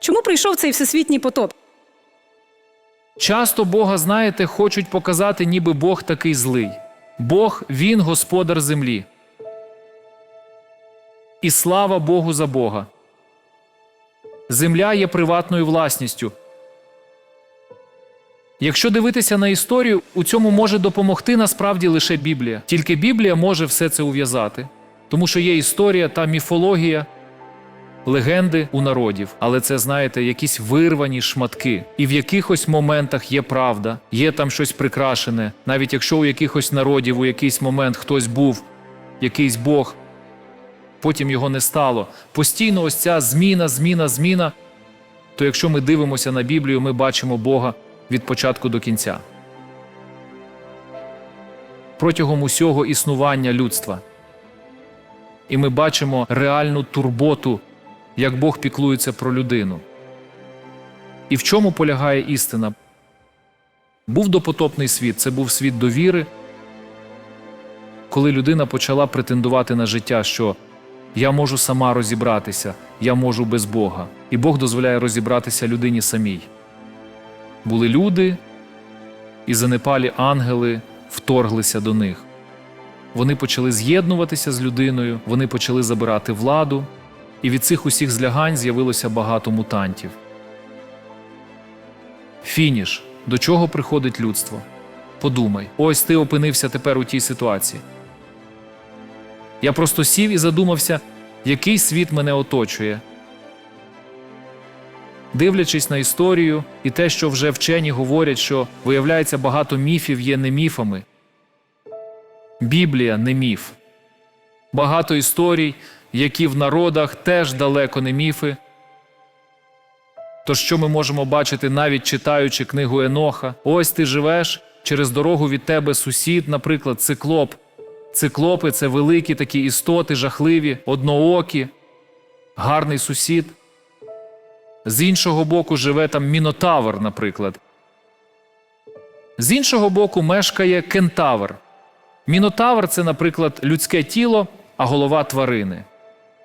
Чому прийшов цей всесвітній потоп? Часто Бога, знаєте, хочуть показати, ніби Бог такий злий. Бог він господар землі. І слава Богу за Бога. Земля є приватною власністю. Якщо дивитися на історію, у цьому може допомогти насправді лише Біблія. Тільки Біблія може все це ув'язати, тому що є історія та міфологія, легенди у народів, але це, знаєте, якісь вирвані шматки. І в якихось моментах є правда, є там щось прикрашене. Навіть якщо у якихось народів у якийсь момент хтось був, якийсь Бог, потім його не стало. Постійно ось ця зміна, зміна, зміна. То якщо ми дивимося на Біблію, ми бачимо Бога від початку до кінця. Протягом усього існування людства. І ми бачимо реальну турботу, як Бог піклується про людину. І в чому полягає істина? Був допотопний світ, це був світ довіри, коли людина почала претендувати на життя, що я можу сама розібратися, я можу без Бога. І Бог дозволяє розібратися людині самій. Були люди, і занепалі ангели вторглися до них. Вони почали з'єднуватися з людиною, вони почали забирати владу, і від цих усіх злягань з'явилося багато мутантів. Фініш. До чого приходить людство? Подумай, ось ти опинився тепер у тій ситуації. Я просто сів і задумався, який світ мене оточує. Дивлячись на історію і те, що вже вчені говорять, що виявляється багато міфів є не міфами. Біблія не міф. Багато історій, які в народах теж далеко не міфи. То що ми можемо бачити, навіть читаючи книгу Еноха? Ось ти живеш через дорогу від тебе сусід, наприклад, циклоп. Циклопи це великі такі істоти, жахливі, одноокі, гарний сусід. З іншого боку живе там мінотавр, наприклад. З іншого боку мешкає кентавр. Мінотавр це, наприклад, людське тіло, а голова тварини.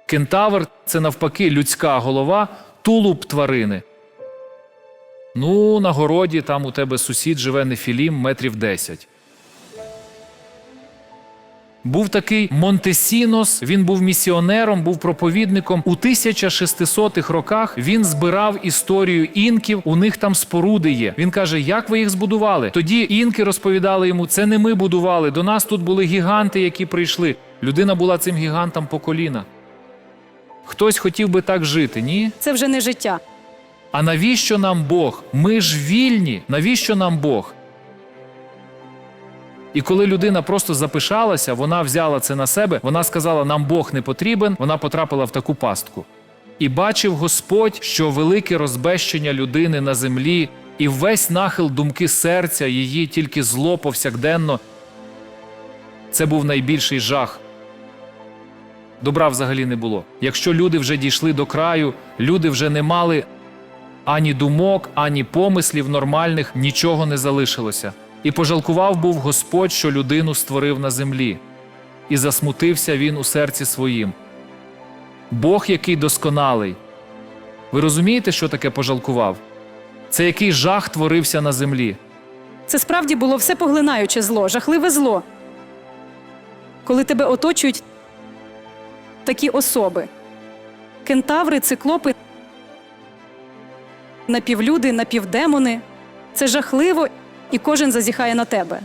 Кентавр це навпаки людська голова, тулуб тварини. Ну, на городі там у тебе сусід живе нефілім метрів 10. Був такий Монтесінос, він був місіонером, був проповідником. У 1600-х роках він збирав історію інків, у них там споруди є. Він каже, як ви їх збудували? Тоді інки розповідали йому, це не ми будували. До нас тут були гіганти, які прийшли. Людина була цим гігантом по коліна. Хтось хотів би так жити, ні? Це вже не життя. А навіщо нам Бог? Ми ж вільні. Навіщо нам Бог? І коли людина просто запишалася, вона взяла це на себе, вона сказала, нам Бог не потрібен, вона потрапила в таку пастку. І бачив Господь, що велике розбещення людини на землі і весь нахил думки серця, її тільки зло повсякденно. Це був найбільший жах. Добра взагалі не було. Якщо люди вже дійшли до краю, люди вже не мали ані думок, ані помислів нормальних, нічого не залишилося. І пожалкував був Господь, що людину створив на землі, і засмутився він у серці своїм. Бог, який досконалий. Ви розумієте, що таке пожалкував? Це який жах творився на землі. Це справді було все поглинаюче зло, жахливе зло. Коли тебе оточують такі особи: кентаври, циклопи, напівлюди, напівдемони. Це жахливо, і кожен зазіхає на тебе.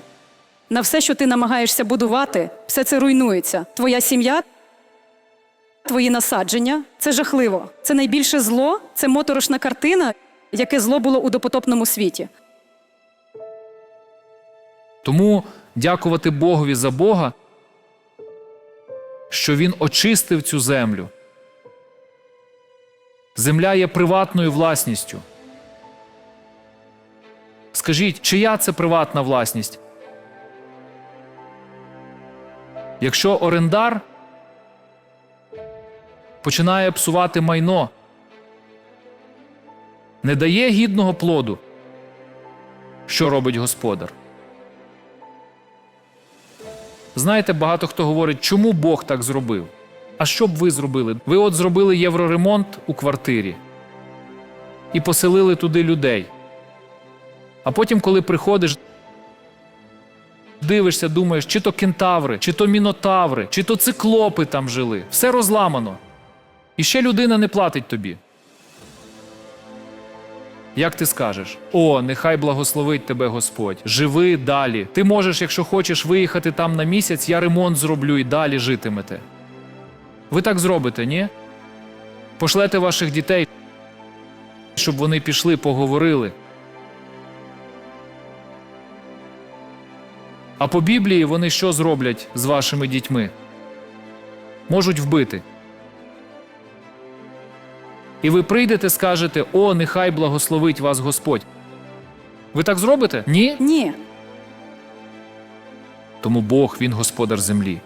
На все, що ти намагаєшся будувати, все це руйнується. Твоя сім'я, твої насадження це жахливо. Це найбільше зло, це моторошна картина, яке зло було у допотопному світі. Тому дякувати Богові за Бога, що Він очистив цю землю. Земля є приватною власністю. Скажіть, чия це приватна власність? Якщо орендар починає псувати майно, не дає гідного плоду, що робить господар? Знаєте, багато хто говорить, чому Бог так зробив? А що б ви зробили? Ви от зробили євроремонт у квартирі. і поселили туди людей. А потім, коли приходиш, дивишся, думаєш, чи то кентаври, чи то мінотаври, чи то циклопи там жили. Все розламано. І ще людина не платить тобі. Як ти скажеш? О, нехай благословить тебе Господь. Живи далі. Ти можеш, якщо хочеш виїхати там на місяць, я ремонт зроблю і далі житимете. Ви так зробите, ні? Пошлете ваших дітей, щоб вони пішли, поговорили. А по Біблії вони що зроблять з вашими дітьми? Можуть вбити. І ви прийдете, скажете: О, нехай благословить вас Господь. Ви так зробите? Ні? Ні. Тому Бог він господар землі.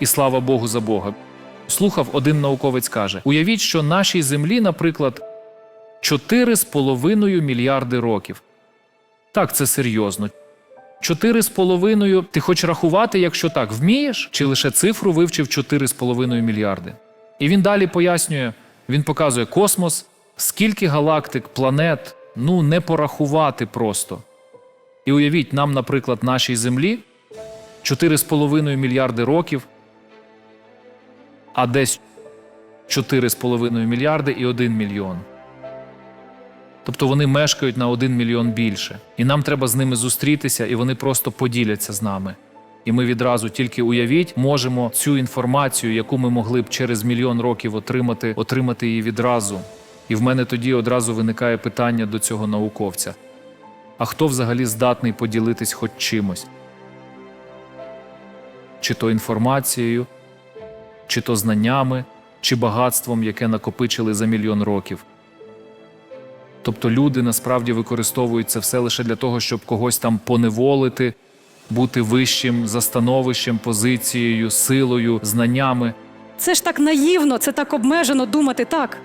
І слава Богу за Бога. Слухав, один науковець каже: уявіть, що нашій землі, наприклад, 4,5 мільярди років. Так, це серйозно. 4,5 ти хоч рахувати, якщо так, вмієш, чи лише цифру вивчив 4,5 мільярди. І він далі пояснює: він показує космос, скільки галактик, планет, ну не порахувати просто. І уявіть, нам, наприклад, нашій Землі 4,5 мільярди років, а десь 4,5 мільярди і 1 мільйон. Тобто вони мешкають на 1 мільйон більше. І нам треба з ними зустрітися, і вони просто поділяться з нами. І ми відразу тільки уявіть, можемо цю інформацію, яку ми могли б через мільйон років отримати, отримати її відразу. І в мене тоді одразу виникає питання до цього науковця. А хто взагалі здатний поділитись хоч чимось? Чи то інформацією, чи то знаннями, чи багатством, яке накопичили за мільйон років. Тобто люди насправді використовують це все лише для того, щоб когось там поневолити, бути вищим за становищем, позицією, силою, знаннями. Це ж так наївно, це так обмежено думати так.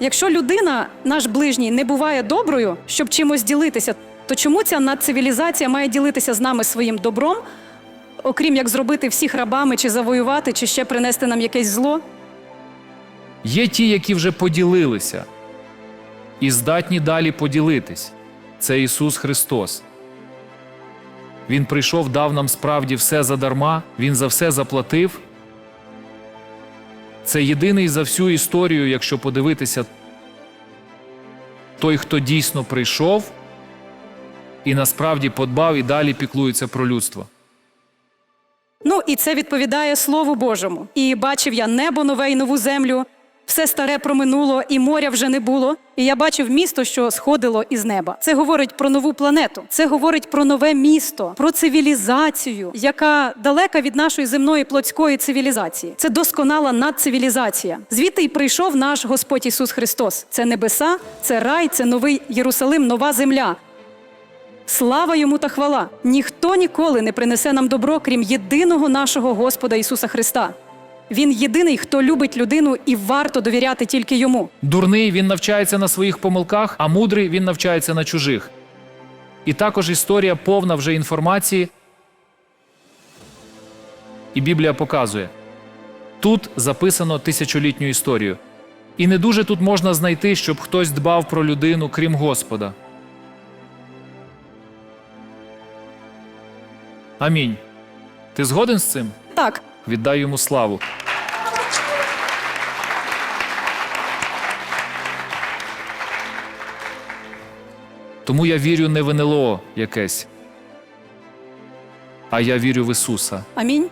Якщо людина, наш ближній, не буває доброю, щоб чимось ділитися, то чому ця надцивілізація має ділитися з нами своїм добром, окрім як зробити всіх рабами, чи завоювати, чи ще принести нам якесь зло? Є ті, які вже поділилися і здатні далі поділитись. Це Ісус Христос. Він прийшов, дав нам справді все задарма, Він за все заплатив. Це єдиний за всю історію, якщо подивитися, той, хто дійсно прийшов і насправді подбав і далі піклується про людство. Ну і це відповідає Слову Божому. І бачив я небо нове і нову землю, все старе проминуло, і моря вже не було. І я бачив місто, що сходило із неба. Це говорить про нову планету. Це говорить про нове місто, про цивілізацію, яка далека від нашої земної плотської цивілізації. Це досконала надцивілізація. Звідти й прийшов наш Господь Ісус Христос. Це небеса, це рай, це новий Єрусалим, нова земля. Слава йому та хвала! Ніхто ніколи не принесе нам добро, крім єдиного нашого Господа Ісуса Христа. Він єдиний, хто любить людину, і варто довіряти тільки йому. Дурний він навчається на своїх помилках, а мудрий він навчається на чужих. І також історія повна вже інформації. І Біблія показує: тут записано тисячолітню історію. І не дуже тут можна знайти, щоб хтось дбав про людину, крім Господа. Амінь. Ти згоден з цим? Так, Віддай йому славу. Тому я вірю не в НЛО якесь, а я вірю в Ісуса. амінь.